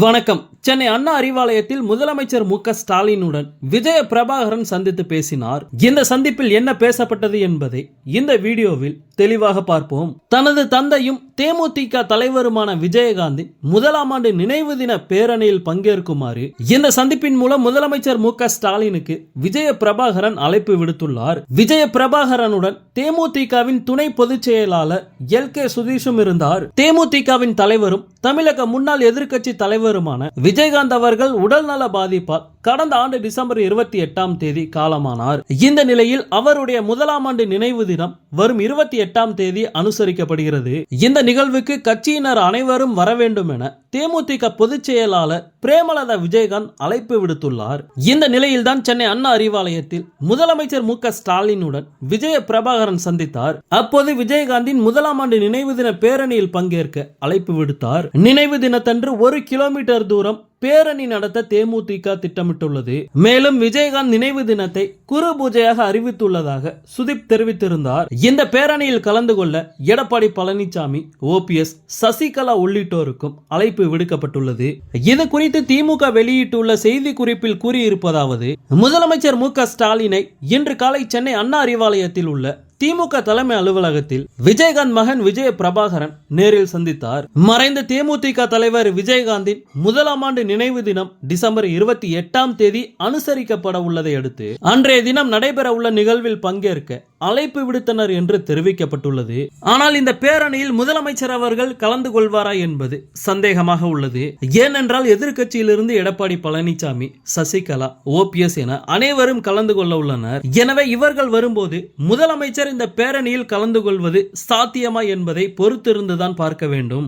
வணக்கம். சென்னை அண்ணா அறிவாலயத்தில் முதலமைச்சர் மு ஸ்டாலினுடன் விஜய பிரபாகரன் சந்தித்து பேசினார். இந்த சந்திப்பில் என்ன பேசப்பட்டது என்பதை இந்த வீடியோவில் தெளிவாக பார்ப்போம். தனது தந்தையும் தேமுதிக தலைவருமான விஜயகாந்தின் முதலாம் ஆண்டு நினைவு தின பேரணியில் பங்கேற்குமாறு இந்த சந்திப்பின் மூலம் முதலமைச்சர் மு ஸ்டாலினுக்கு விஜய பிரபாகரன் அழைப்பு விடுத்துள்ளார். விஜய பிரபாகரனுடன் தேமுதிகவின் துணை பொதுச் செயலாளர் எல் கே சுதீஷும் இருந்தார். தேமுதிகவின் தலைவரும் தமிழக முன்னாள் எதிர்க்கட்சி தலைவருமான விஜயகாந்த் அவர்கள் உடல்நல பாதிப்பால் கடந்த ஆண்டு டிசம்பர் இருபத்தி எட்டாம் தேதி காலமானார். இந்த நிலையில் அவருடைய முதலாம் ஆண்டு நினைவு தினம் வரும் இருபத்தி எட்டாம் தேதி அனுசரிக்கப்படுகிறது. இந்த நிகழ்வுக்கு கட்சியினர் அனைவரும் வர வேண்டும் என தேமுதிக பொதுச் செயலாளர் பிரேமலதா விஜயகாந்த் அழைப்பு விடுத்துள்ளார். இந்த நிலையில்தான் சென்னை அண்ணா அறிவாலயத்தில் முதலமைச்சர் மு ஸ்டாலினுடன் விஜய பிரபாகரன் சந்தித்தார். அப்போது விஜயகாந்தின் முதலாம் ஆண்டு நினைவு தின பேரணியில் பங்கேற்க அழைப்பு விடுத்தார். நினைவு தினத்தன்று ஒரு கிலோமீட்டர் தூரம் பேரணி நடத்த தேமுதிக திட்டமிட்டுள்ளது. மேலும் விஜயகாந்த் நினைவு தினத்தை குரு பூஜையாக அறிவித்துள்ளதாக சுதீப் தெரிவித்திருந்தார். இந்த பேரணியில் கலந்து கொள்ள எடப்பாடி பழனிசாமி ஓபிஎஸ் சசிகலா உள்ளிட்டோருக்கும் அழைப்பு விடுக்கப்பட்டுள்ளது. இது குறித்து திமுக வெளியிட்டுள்ள செய்தி குறிப்பில் கூறியிருப்பதாவது முதலமைச்சர் மு க ஸ்டாலினை இன்று காலை சென்னை அண்ணா அறிவாலயத்தில் உள்ள திமுக தலைமை அலுவலகத்தில் விஜயகாந்த் மகன் விஜய பிரபாகரன் நேரில் சந்தித்தார். மறைந்த தேமுதிக தலைவர் விஜயகாந்தின் முதலாம் ஆண்டு நினைவு தினம் டிசம்பர் இருபத்தி எட்டாம் தேதி அனுசரிக்கப்பட உள்ளதை அடுத்து அன்றைய தினம் நடைபெற உள்ள நிகழ்வில் பங்கேற்க அழைப்பு விடுத்தனர் என்று தெரிவிக்கப்பட்டுள்ளது. ஆனால் இந்த பேரணியில் முதலமைச்சர் அவர்கள் கலந்து கொள்வாரா என்பது சந்தேகமாக உள்ளது. ஏனென்றால் எதிர்க்கட்சியிலிருந்து எடப்பாடி பழனிசாமி சசிகலா ஓபிஎஸ் என அனைவரும் கலந்து கொள்ள உள்ளனர். எனவே இவர்கள் வரும்போது முதலமைச்சர் இந்த பேரணியில் கலந்து கொள்வது சாத்தியமா என்பதை பொறுத்திருந்துதான் பார்க்க வேண்டும்.